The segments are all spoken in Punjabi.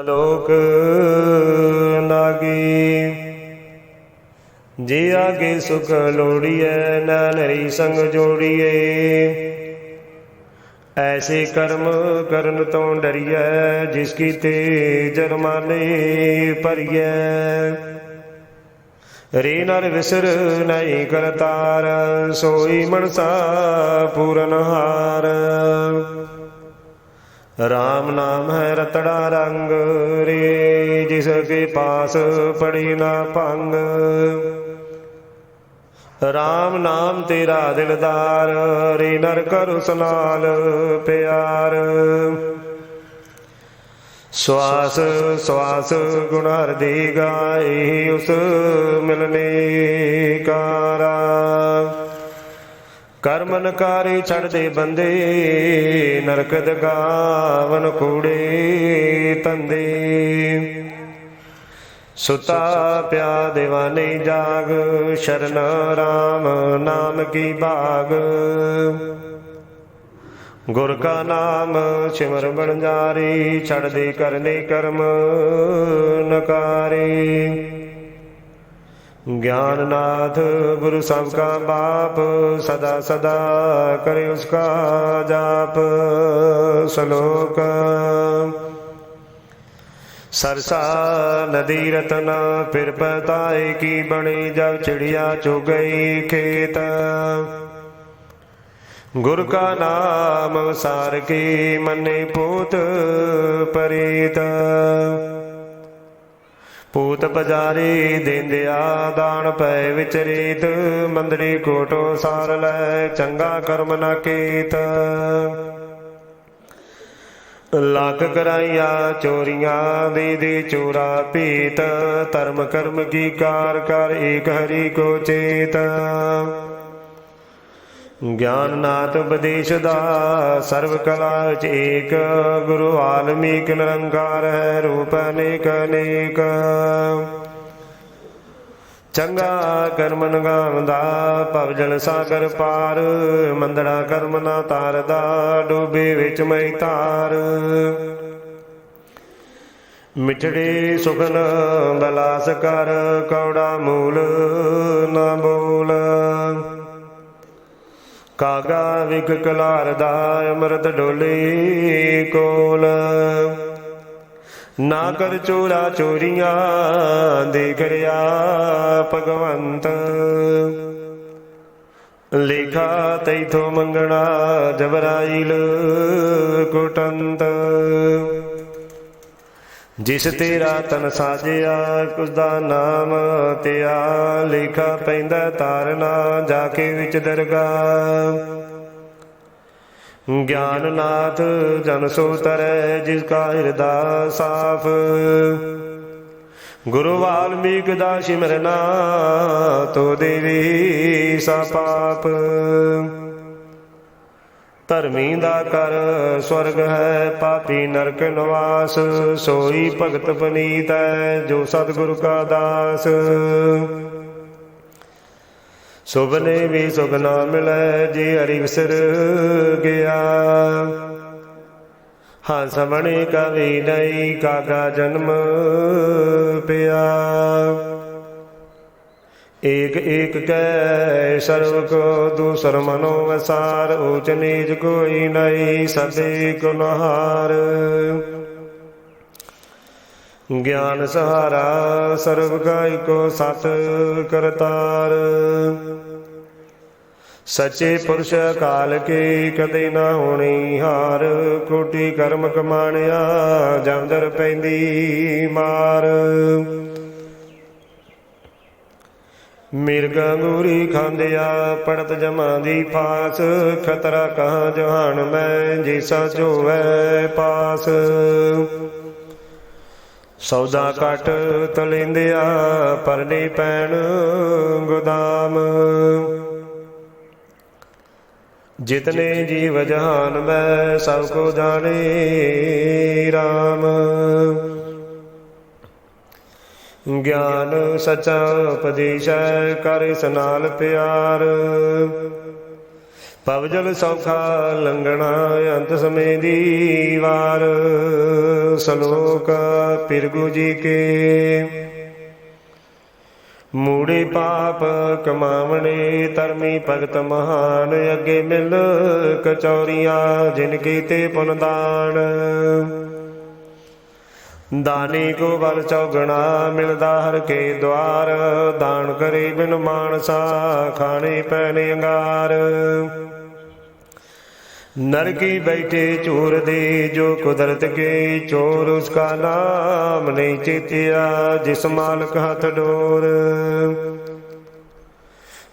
ਲੋਕ ਲਾਗੀ ਜੇ ਆਗੇ ਸੁਖ ਲੋੜੀਐ ਨਾਨਰੀ ਸੰਗ ਜੋੜੀਏ ਐਸੇ ਕਰਮ ਕਰਨ ਤੋਂ ਡਰੀਐ, ਜਿਸ ਕੀ ਤੇ ਜਰਮਾਨੇ ਭਰੀਐ। ਰੇ ਨਰ ਵਿਸਰ ਨਹੀਂ ਕਰਤਾਰ, ਸੋਈ ਮਨਸਾ ਪੂਰਨ ਹਾਰ। ਰਾਮ ਨਾਮ ਹੈ ਰਤੜਾ ਰੰਗ ਰੇ, ਜਿਸ ਕੇ ਪਾਸ ਪੜੀ ਨਾ ਭੰਗ। ਰਾਮ ਨਾਮ ਤੇਰਾ ਦਿਲਦਾਰ ਰੇ ਨਰ ਕਰ ਸਨਾਲ ਪਿਆਰ। ਸਵਾਸ ਸਵਾਸ ਗੁਣ ਹਰਦੀ ਗਾਈ ਉਸ ਮਿਲਨੇ ਕਾਰਾ। ਕਰਮ ਕਾਰੇ ਛੱਡਦੇ ਬੰਦੇ, ਨਰਕ ਦਗਾਵਨ ਕੂੜੇ ਤੰਦੇ। ਸੁਤਾ ਪਿਆ ਦੇਵਾਨੇ ਜਾਗ, ਸ਼ਰਨ ਰਾਮ ਨਾਮ ਕੀ ਬਾਗ ਗੁਰ ਕਾ ਨਾਮ ਸਿਮਰ ਬਣਜਾਰੀ ਛੱਡਦੇ ਕਰਨੇ ਕਰਮ ਨਕਾਰੇ। ज्ञाननाथ गुरु सबका बाप सदा सदा करे उसका जाप सलोक सरसा नदी रतना फिर पताए की बनी जब चिड़िया चुग गई खेत गुर का नाम सार की मने पूत परीत ਪੂਤ ਪਜਾਰੀ ਦੇਂਦਿਆ ਦਾਨ ਪੈ ਵਿੱਚ ਰੀਤ ਕੋਟੋ ਸਾਰ ਲੈ, ਚੰਗਾ ਕਰਮ ਨਾ ਕੀਤ। ਲੱਖ ਕਰਾਈਆ ਚੋਰੀਆਂ, ਦੇ ਦੇ ਚੋਰਾ ਪੀਤ ਧਰਮ ਕਰਮ ਕੀ ਕਾਰ ਕਰ, ਏਕ ਹਰੀ ਕੋ ਚੇਤ। ਗਿਆਨ ਗਿਆਨਨਾਥ ਉਪਦੇਸ਼ ਦਾ ਸਰਵ ਕਲਾ ਵਿੱਚ ਏਕ, ਗੁਰੂ ਆਲਮੀਕ ਨਿਰੰਕਾਰ ਹੈ, ਰੂਪ ਅਨੇਕ ਅਨੇਕ। ਚੰਗਾ ਕਰਮ ਨਗਾਉਂਦਾ ਭਵਜਨ ਸਾਗਰ ਪਾਰ, ਮੰਦੜਾ ਕਰਮ ਨਾ ਤਾਰਦਾ, ਡੋਬੇ ਵਿੱਚ ਮਈ ਤਾਰ ਮਿਠੜੇ ਸੁਖਨ ਬਲਾਸ ਕਰ, ਕੌੜਾ ਮੂਲ ਨਾ ਬੋਲ। ਕਾਗਾ ਵਿਗ ਕਲਾਰ ਦਾ ਅੰਮ੍ਰਿਤ ਡੋਲੇ ਕੋਲ। ਨਾ ਕਰ ਚੋਰਾ ਚੋਰੀਆਂ ਦੇਖ ਕਰਿਆ ਭਗਵੰਤ। ਲੇਖਾ ਤੈਥੋਂ ਮੰਗਣਾ ਜਬਰਾਈਲ ਕੁਟੰਤ। ਜਿਸ ਤੇਰਾ ਤਨ ਸਾਜਿਆ, ਕੁਸ ਦਾ ਨਾਮ ਤਿਆ ਲਿਖਾ ਪੈਂਦਾ ਤਾਰਨਾ ਜਾ ਕੇ ਵਿੱਚ ਦਰਗਾਹ। ਗਿਆਨਨਾਥ ਜਨ ਸੋ ਤਰੈ, ਜਿਸ ਕਾ ਹਿਰਦਾ ਸਾਫ਼। ਗੁਰੂ ਵਾਲਮੀਕ ਦਾ ਸਿਮਰਨਾ, ਤੋ ਦੇਵੀ ਸਾ ਪਾਪ। ਧਰਮੀ ਦਾ ਕਰ ਸਵਰਗ ਹੈ, ਪਾਪੀ ਨਰਕ ਨਿਵਾਸ। ਸੋਈ ਭਗਤ ਪਨੀਤ ਹੈ, ਜੋ ਸਤਿਗੁਰੂ ਕਾ ਦਾਸ। ਸੁਭਨੇ ਵੀ ਸੁਖ ਨਾ ਮਿਲੈ, ਜੇ ਹਰੀ ਵਿਸਰ ਗਿਆ। ਹੰਸ ਬਣੇ ਕਵੀ ਨਹੀਂ ਕਾਗਾ ਜਨਮ ਪਿਆ। ਏਕ ਏਕ ਕੈ ਸਰਵ ਕੋ ਦੂਸਰ ਮਨੋ ਵਸਾਰ ਊਚ ਨੀਚ ਕੋਈ ਨਹੀਂ, ਸਦੇ ਗਿਆਨ ਸਹਾਰਾ ਸਰਬ ਗਾਇ ਕੋ ਸਤ ਕਰਤਾਰ। ਸੱਚੇ ਪੁਰਸ਼ ਕਾਲ ਕੇ ਕਦੇ ਨਾ ਹੋਣੀ ਹਾਰ, ਕੋਟੀ ਕਰਮ ਕਮਾਣਿਆ, ਜੰਦਰ ਪੈਂਦੀ ਮਾਰ। ਮਿਰਗ ਅੰਗੂਰੀ ਖਾਂਦਿਆ ਪੜਤ ਜਮਾਂ ਦੀ ਫਾਸ, ਖਤਰਾ ਕਹਾਂ ਜਹਾਨ ਮੈਂ, ਜੀਸਾ ਝੋਵੈ ਪਾਸ। ਸੌਦਾ ਕਟ ਤਲਿੰਦਿਆ ਪਰਨੇ ਪੈਣ ਗੋਦਾਮ। ਜਿਤਨੇ ਜੀਵ ਜਹਾਨ ਮੈਂ, ਸਭ ਕੋ ਜਾਣੇ RAM ਗਿਆਨ ਸਚਾ ਉਪਦੇਸ਼ੈ ਕਰ ਸਨਾਲ ਪਿਆਰ। ਪਵਜਲ ਸੌਖਾ ਲੰਗਣਾ ਅੰਤ ਸਮੇਂ ਦੀ ਵਾਰ। ਸ਼ਲੋਕ ਪਿਰਗੂ ਜੀ ਕੇ। ਮੂੜੇ ਪਾਪ ਕਮਾਵਣੇ, ਧਰਮੀ ਭਗਤ ਮਹਾਨ, ਅੱਗੇ ਮਿਲ ਕਚੌਰੀਆਂ, ਜਿਨ ਕੀਤੇ ਪੁਨਦਾਨ ਦਾਨੀ ਕੋ ਬਲ ਚੌਗਣਾ ਮਿਲਦਾ ਹਰ ਕੇ ਦਵਾਰ। ਦਾਨ ਕਰੇ ਬਿਨ ਮਾਨਸਾ, ਖਾਣੇ ਪੈਣੇ ਅੰਗਾਰ। ਨਰਕੀ ਬੈਠੇ ਚੋਰ ਦੇ, ਜੋ ਕੁਦਰਤ ਕੇ ਚੋਰ, ਉਸਕਾ ਨਾਮ ਨਹੀਂ ਚੇਤਿਆ, ਜਿਸ ਮਾਲਕ ਹੱਥ ਡੋਰ।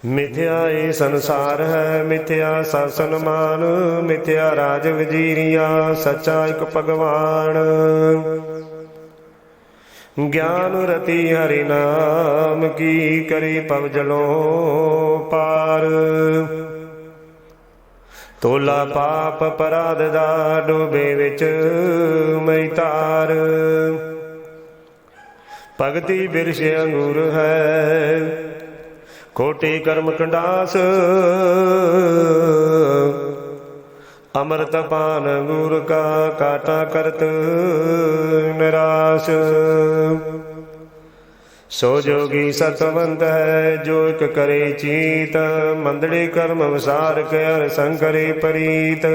ਮਿਥਿਆ ਇਹ ਸੰਸਾਰ ਹੈ, ਮਿਥਿਆ ਸਾਸਨ ਮਾਨ, ਮਿਥਿਆ ਰਾਜ ਵਜੀਰੀਆਂ, ਸੱਚਾ ਇੱਕ ਭਗਵਾਨ। ਗਿਆਨ ਰਤੀ ਹਰਿ ਨਾਮ ਕੀ ਕਰੀ ਪਵ ਜਲੋਂ ਪਾਰ। ਤੋਲਾ ਪਾਪ ਪਰਾਧ ਦਾ ਡੋਬੇ ਵਿੱਚ ਮਈ ਤਾਰ। ਭਗਤੀ ਬਿਰਸ਼ ਅੰਗੂਰ ਹੈ ਕੋਟੇ ਕਰਮ ਕੰਡਾਸ। ਅਮਰਤ ਪਾਨ ਅੰਗੂਰ ਕਾ ਕਾਟਾ ਕਰਤ ਨਿਰਾਸ਼। ਸੋ ਜੋਗੀ ਸਤਵੰਤ ਹੈ, ਜੋ ਇਕ ਕਰੇ ਚੀਤ, ਮੰਦੜੇ ਕਰਮ ਵਿਸਾਰ ਕਰ ਸੰਕਰੇ ਪਰੀਤ।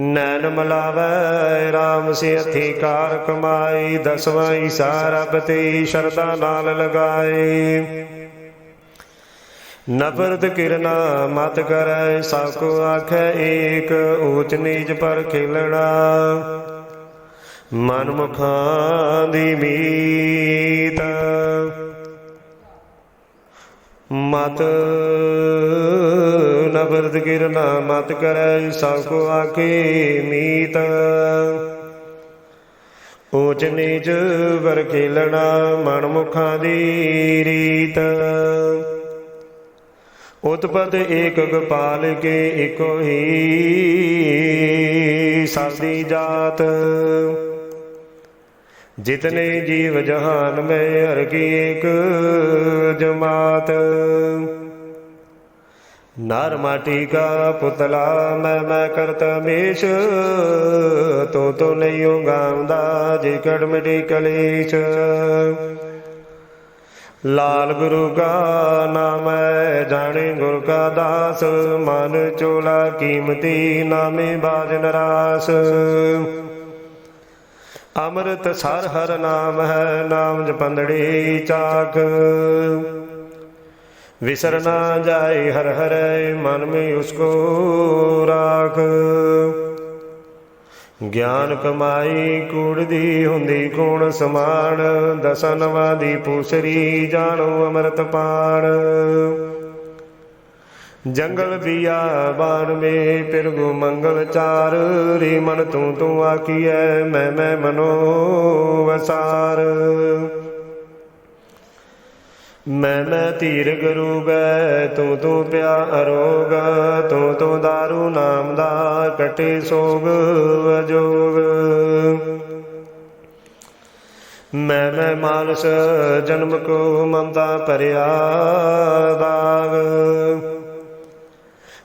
ਨੈਣ ਮਲਾਵੈ RAM ਸੇ ਅਥਿਕਾਰ ਕਮਾਈ, ਦਸਵਾਂ ਈਸਾ ਤੇ ਸ਼ਰਦਾ ਨਾਲ ਲਗਾਏ। ਨਫਰਤ ਕਿਰਨਾ ਮਤ ਕਰੈ, ਸਭ ਕੋ ਆਖੈ, ਏਕ ਊਚ ਨੀਚ ਪਰ ਖੇਲਣਾ। ਮਨ ਮੁਖਾਂ ਦੀ ਮੀਤ। ਮਤ ਨਬਰਦ ਕਿਰਨਾ ਮਤ ਕਰੈ, ਸਭ ਕੋ ਆਖੇ ਮੀਤ। ਊਚ ਨੀਚ ਪਰ ਖੇਲਣਾ ਮਨ ਮੁਖਾਂ ਦੀ ਰੀਤ। ਉਤਪਤ ਏਕ ਗੋਪਾਲ ਕੇ ਇਕੋ ਹੀ ਸਾਦੀ ਜਾਤ। ਜਿਤਨੇ ਜੀਵ ਜਹਾਨ ਮੈਂ ਹਰ ਕੀ ਏਕ ਜਮਾਤ। ਨਰ ਮਾਟੀ ਕਾ ਪੁਤਲਾ ਮੈਂ ਮੈਂ ਕਰਤ ਮੇਸ਼, ਤੋ ਤੋ ਨਹੀਂ ਉਗਾਉਂਦਾ ਜੇ ਕੜ ਕਲੇਸ਼। ਲਾਲ ਗੁਰੂ ਕਾ ਨਾਮ ਹੈ, ਜਾਣੇ ਗੁਰ ਕਾ ਦਾਸ, ਮਨ ਚੋਲਾ ਕੀਮਤੀ ਨਾਮੇ ਬਾਜ ਨਰਾਸ। ਅੰਮ੍ਰਿਤ ਸਰ ਹਰ ਨਾਮ ਹੈ, ਨਾਮ ਜਪੰਦੜੀ ਚਾਖ ਵਿਸਰਨਾ ਜਾਏ ਹਰ ਹਰੇ, ਮਨ ਮੇ ਉਸਕੋ ਗਿਆਨ ਕਮਾਈ ਕੂੜਦੀ ਹੁੰਦੀ ਕੋਣ ਸਮਾਨ ਦਸਨਵਾ ਦੀ ਪੂਸਰੀ ਜਾਣੋ ਅੰਮ੍ਰਿਤ ਪਾਣ। ਜੰਗਲ ਬਿਆਬਾਨ ਮੇ ਪਿਰਗੁ ਮੰਗਲ ਚਾਰ, ਰੀ ਮਨ ਤੂੰ ਤੂੰ ਆਖੀਐ, ਮੈਂ ਮੈਂ ਮਨੋ ਵਸਾਰ। ਮੈਂ ਮੈਂ ਧੀਰ ਗੁਰੂ ਗੈ, ਤੂੰ ਤੂੰ ਪਿਆ ਅਰੋਗ ਤੂੰ ਤੂੰ ਦਾਰੂ ਨਾਮ ਦਾ ਕਟੇ ਸੋਗ ਅਜੋਗ। ਮੈਂ ਮੈਂ ਮਾਨਸ ਜਨਮ ਕੋ ਮਮਤਾ ਭਰਿਆ ਦਾਗ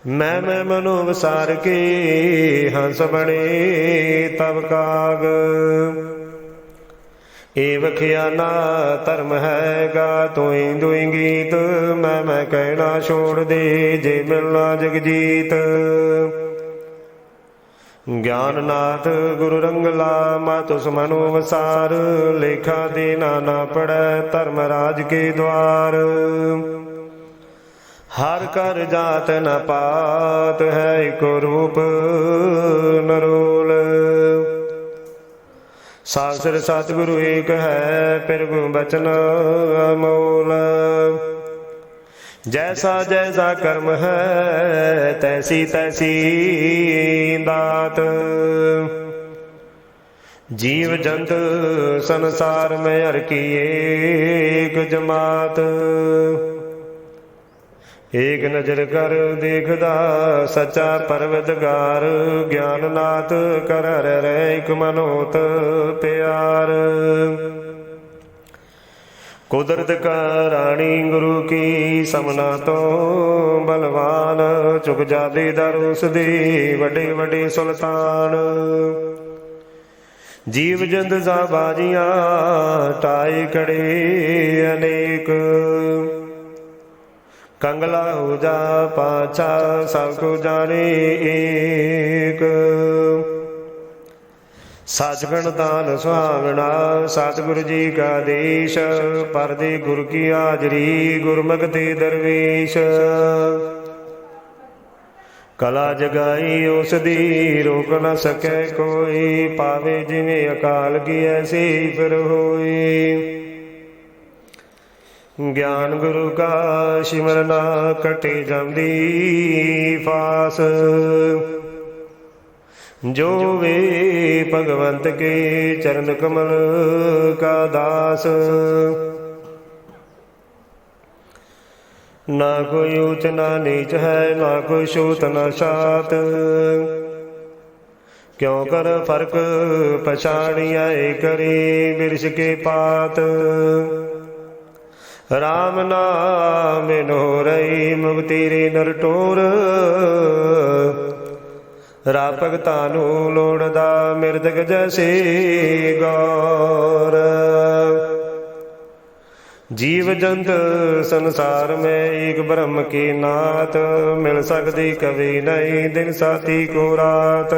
ਮੈਂ ਮੈਂ ਮਨੋ ਵਿਸਾਰ ਕੇ, ਹੰਸ ਬਣੇ ਤਬ ਕਾਗ। ਏ ਵਖਿਆਨਾ ਧਰਮ ਹੈਗਾ ਤੋਈ ਦੁਈ ਗੀਤ, ਮੈਂ ਮੈਂ ਕਹਿਣਾ ਛੋੜ ਦੇ, ਜੇ ਮਿਲਣਾ ਜਗਜੀਤ। ਗਿਆਨਨਾਥ ਗੁਰੂ ਰੰਗਲਾ ਮਤ ਮਨੋ ਵਸਾਰ, ਲੇਖਾ ਦੇ ਨਾ ਪੜੈ ਧਰਮ ਰਾਜ ਕੇ ਦਵਾਰ। ਹਰ ਕਰ ਜਾਤ ਨ ਪਾਤ ਹੈ ਕੋ ਰੂਪ ਨਰੋਲ। ਸਾਸਰ ਸਤਿਗੁਰੂ ਏਕ ਹੈ ਪ੍ਰਭੂ ਬਚਨ ਅਮੋਲ। ਜੈਸਾ ਜੈਸਾ ਕਰਮ ਹੈ, ਤੈਸੀ ਤੈਸੀ ਦਾਤ। ਜੀਵ ਜੰਤ ਸੰਸਾਰ ਮੈਂ ਹਰ ਕੀ ਏਕ ਜਮਾਤ। ਏਕ ਨਜ਼ਰ ਕਰ ਦੇਖਦਾ ਸੱਚਾ ਪਰਵਤਗਾਰ, ਗਿਆਨਨਾਥ ਕਰ ਹਰਿ ਰਹਿ ਇਕ ਮਨੋਤ ਪਿਆਰ। ਕੁਦਰਤ ਕਾ ਰਾਣੀ ਗੁਰੂ ਕੀ ਸਮਨਾ ਤੋਂ ਬਲਵਾਨ, ਚੁਗ ਜਾਦੇ ਦਰ ਉਸ ਵੱਡੇ ਵੱਡੇ ਸੁਲਤਾਨ। ਜੀਵ ਜੰਦ ਸਾ ਬਾਜੀਆਂ ਟਾਏ ਕੜੇ ਅਨੇਕ। ਕੰਗਲਾ ਹੋ ਜਾ ਪਾਛਾ, ਸਭ ਕੋ ਜਾਣੇ ਏਕ। ਸਚਖੰਡ ਦਾਨ ਸੁਹਾਵਣਾ, ਸਤਿਗੁਰੂ ਜੀ ਕਾ ਦੇਸ਼, ਪਰਦੇ ਗੁਰ ਕੀ ਹਾਜ਼ਰੀ, ਗੁਰਮੁਖ ਤੇ ਦਰਵੇਸ਼। ਕਲਾ ਜਗਾਈ ਉਸ ਦੀ, ਰੋਕ ਨਾ ਸਕੈ ਕੋਈ, ਪਾਵੇ ਜਿਵੇਂ ਅਕਾਲ ਕੀ ਐਸੀ ਫਿਰ ਹੋਈ ਗਿਆਨ ਗੁਰੂ ਕਾ ਸਿਮਰਨਾ ਕਟੇ ਜਾਂਦੀ ਫਾਸ। ਜੋ ਵੇ ਭਗਵੰਤ ਕੇ ਚਰਨ ਕਮਲ ਕਾ ਦਾਸ। ਨਾ ਕੋਈ ਉੱਚ, ਨਾ ਨੀਚ ਹੈ, ਨਾ ਕੋਈ ਛੂਤ, ਨਾ ਛਾਤ। ਕਿਉ ਕਰ ਫ਼ਰਕ? ਪਛਾਣੀਐ ਕਰੀ ਬਿਰਸ਼ ਕੇ ਪਾਤ। ਰਾਮ ਨਾਮ ਨੋ ਰਹੀ ਮੁਕਤੀ ਰੇ ਨਰ ਟੋਰ। ਰਾ ਭਗਤਾਂ ਨੂੰ ਲੋੜਦਾ ਮਿਰਦਕ ਜੈਸੇ ਗੌਰ। ਜੀਵ ਜੰਤ ਸੰਸਾਰ ਮੈਂ ਏਕ ਬ੍ਰਹਮ ਕੀ ਨਾਤ ਮਿਲ ਸਕਦੀ ਕਵੀ ਨਹੀਂ ਦਿਨ ਸਾਥੀ ਕੋ ਰਾਤ।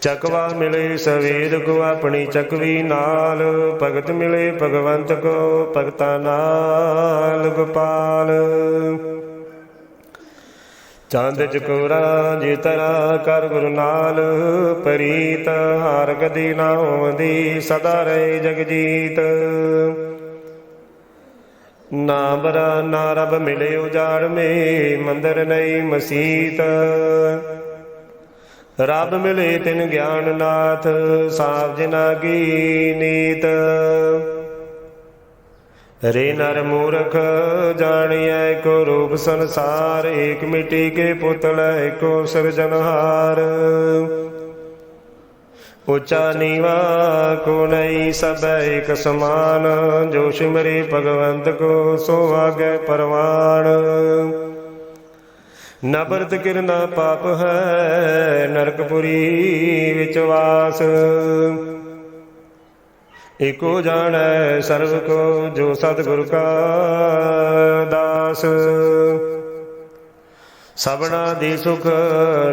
ਚਕਵਾ ਮਿਲੇ ਸਵੇਦ ਕੋ ਆਪਣੀ ਚਕਵੀ ਨਾਲ, ਭਗਤ ਮਿਲੇ ਭਗਵੰਤ ਕੋ ਭਗਤਾ ਨਾਲ, ਗੋਪਾਲ। ਚੰਦ ਚਕੋਰਾ ਜੇ ਤਰਾ ਕਰ ਗੁਰੂ ਨਾਲ, ਪ੍ਰੀਤ ਹਾਰ ਕਦੀ ਨਾ ਹੋਵੰਦੀ, ਸਦਾ ਰਹੇ ਜਗਜੀਤ। ਨਾ ਬਰਾ ਨਾ ਰਬ ਮਿਲੇ ਉਜਾੜ ਮੇ, ਮੰਦਰ ਨਹੀਂ ਮਸੀਤ। ਰੱਬ ਮਿਲੇ ਤਿਨ ਗਿਆਨ ਨਾਥ, ਸਾਬ ਜਨਾ ਕੀ ਨੀਤ। ਰੇ ਨਰ ਮੂਰਖ, ਜਾਣੀਐ ਕੋ ਰੂਪ ਸੰਸਾਰ, ਏਕ ਮਿੱਟੀ ਕੇ ਪੁਤਲ ਏਕੋ ਸਿਰਜਨਹਾਰ ਉੱਚਾ ਨੀਵਾ ਕੋ ਨਹੀਂ ਸਭ ਏਕ ਸਮਾਨ, ਜੋ ਸਿਮਰੇ ਭਗਵੰਤ ਕੋ ਸੋ ਆਗੇ ਪਰਵਾਣ ਨਬਰਤ ਕਿਰਨਾ ਪਾਪ ਹੈ, ਨਰਕਪੁਰੀ ਵਿੱਚ ਵਾਸ। ਏਕੋ ਜਾਣੈ ਸਰਬ ਕੋ ਜੋ ਸਤਿਗੁਰ ਕਾ ਦਾਸ। ਸਬਣਾ ਦੀ ਸੁਖ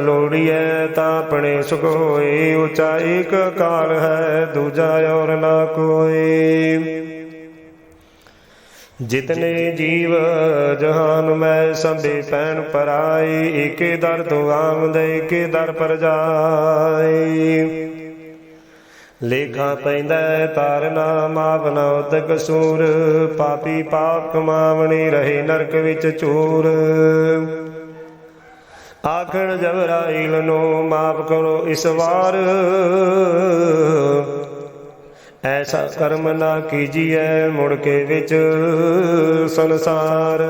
ਲੋੜੀਐ ਤਾਂ ਆਪਣੇ ਸੁਖ ਹੋਏ, ਉਚਾ ਏਕ ਕਾਲ ਹੈ, ਦੂਜਾ ਔਰ ਨਾ ਕੋਈ। ਜਿਤਨੇ ਜੀਵ ਜਹਾਨ ਮੈਂ ਸੰਭੇ ਪੈਣ ਪਰਾਈ ਏਕੇ ਦਰ ਤੋਂ ਆਮਦ ਏਕੇ ਦਰ ਪਰ ਜਾਈ ਲੇਖਾ ਪੈਂਦਾ ਤਾਰਨਾ ਮਾਵਨਾ ਉਤ ਕਸੂਰ ਪਾਪੀ ਪਾਪ ਕਮਾਵਣੀ ਰਹੇ ਨਰਕ ਵਿੱਚ ਚੂਰ। ਆਖਣ ਜਬਰਾਈਲ ਨੂੰ ਮਾਫ ਕਰੋ ਇਸ ਵਾਰ। ਐਸਾ ਕਰਮ ਨਾ ਕੀਜੀਐ ਮੁੜ ਕੇ ਵਿੱਚ ਸੰਸਾਰ।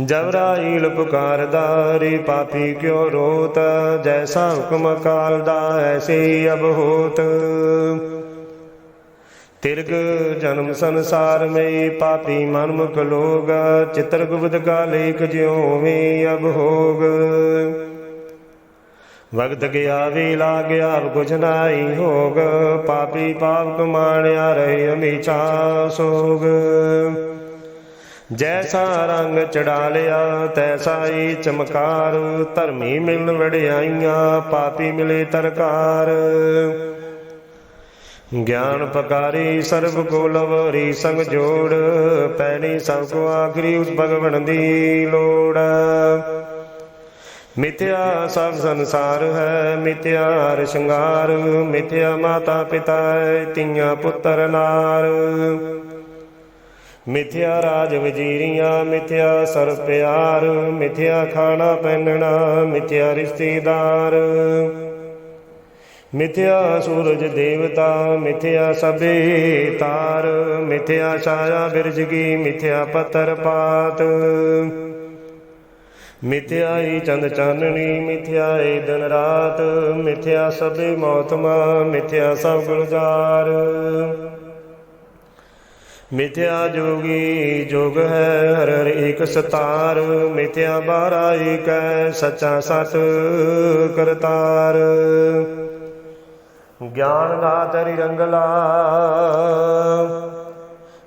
ਜਬਰਾਈਲ ਪੁਕਾਰਦਾ ਰੇ ਪਾਪੀ ਕਿਉ ਰੋਤ, ਜੈਸਾ ਹੁਕਮ ਕਾਲ ਦਾ ਐਸੇ ਅਬ ਹੋਤ ਤਿਰਗ ਜਨਮ ਸੰਸਾਰ ਮੇ ਪਾਪੀ ਮਨ ਮੁਖ ਲੋਗ, ਚਿਤਰ ਗੁਪਤ ਕਾ ਲੇਖ ਜਿਉ ਵੇ ਅਬ ਹੋਗ ਵਗਤ ਗਿਆ ਵੀ ਲਾਗਿਆ ਅਬ ਕੁਛ ਨਾਹੀ ਹੋਗ, ਪਾਪੀ ਪਾਪ ਕਮਾਣਿਆ ਰਹੇ ਹਮੇਸ਼ਾ ਸੋਗ। ਜੈਸਾ ਰੰਗ ਚੜਾ ਲਿਆ ਤੈਸਾ ਹੀ ਚਮਕਾਰ, ਧਰਮੀ ਮਿਲਨ ਵੜਿਆਈਆਂ ਪਾਪੀ ਮਿਲੇ ਤਰਕਾਰ। ਗਿਆਨ ਪਕਾਰੀ ਸਰਬ ਕੋ ਲਵਰੀ ਸੰਗ ਜੋੜ, ਪੈਣੀ ਸਭ ਕੋ ਆਖਰੀ ਉਸ ਭਗਵਨ ਦੀ ਲੋੜ। ਮਿਥਿਆ ਸਭ ਸੰਸਾਰ ਹੈ, ਮਿਥਿਆ ਹਰ ਸ਼ਿੰਗਾਰ ਮਿਥਿਆ ਮਾਤਾ ਪਿਤਾ ਤੀਆਂ ਪੁੱਤਰ ਨਾਰ। ਮਿਥਿਆ ਰਾਜ ਵਜੀਰੀਆਂ, ਮਿਥਿਆ ਸਰ ਪਿਆਰ, ਮਿਥਿਆ ਖਾਣਾ ਪਹਿਨਣਾ, ਮਿਥਿਆ ਰਿਸ਼ਤੇਦਾਰ। ਮਿਥਿਆ ਸੂਰਜ ਦੇਵਤਾ, ਮਿਥਿਆ ਸਭੇ ਤਾਰ, ਮਿਥਿਆ ਛਾਇਆ ਬਿਰਜਗੀ ਮਿਥਿਆ ਪੱਤਰ ਪਾਤ। ਮਿਥਿਆਈ ਚੰਦ ਚਾਨਣੀ ਮਿਥਿਆਈ ਦਿਨ ਰਾਤ, ਮਿਥਿਆ ਸਭੇ ਮੌਤਮਾ ਮਿਥਿਆ ਸਭ ਗੁਲਜ਼ਾਰ। ਮਿਥਿਆ ਜੋਗੀ ਜੋਗ ਹੈ, ਹਰ ਹਰ ਏਕ ਸਤਾਰ, ਮਿਥਿਆ ਬਾਰਾ ਏਕ ਹੈ, ਸੱਚਾ ਸਤ ਕਰਤਾਰ। ਗਿਆਨ ਦਾਤਰੀ ਰੰਗਲਾ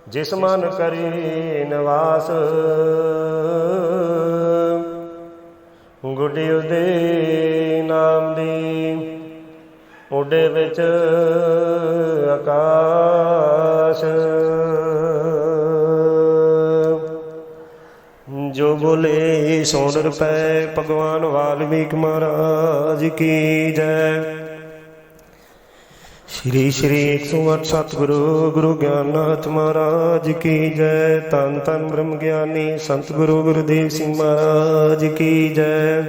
ਜਿਸ ਮਨ ਕਰੀ ਨਿਵਾਸ ਗੁੱਡੀ ਉਦੇ ਨਾਮ ਦੀ। ਉਡੇ ਵਿੱਚ ਆਕਾਸ਼। ਜੋ ਬੋਲੇ, ਸੋਨਰ ਪੈ, ਭਗਵਾਨ ਵਾਲਮੀਕ ਮਹਾਰਾਜ ਕੀ ਜੈ। ਸ਼੍ਰੀ ਸ਼੍ਰੀ 108 ਸਤਿਗੁਰੂ, ਗੁਰੂ ਗਿਆਨਨਾਥ ਮਹਾਰਾਜ ਕੀ ਜੈ। ਤਨ ਤਨ ਬ੍ਰਹਮ ਗਿਆਨੀ ਸੰਤ ਗੁਰੂ ਗੁਰਦੇਵ ਸਿੰਘ ਮਹਾਰਾਜ ਕੀ ਜੈ।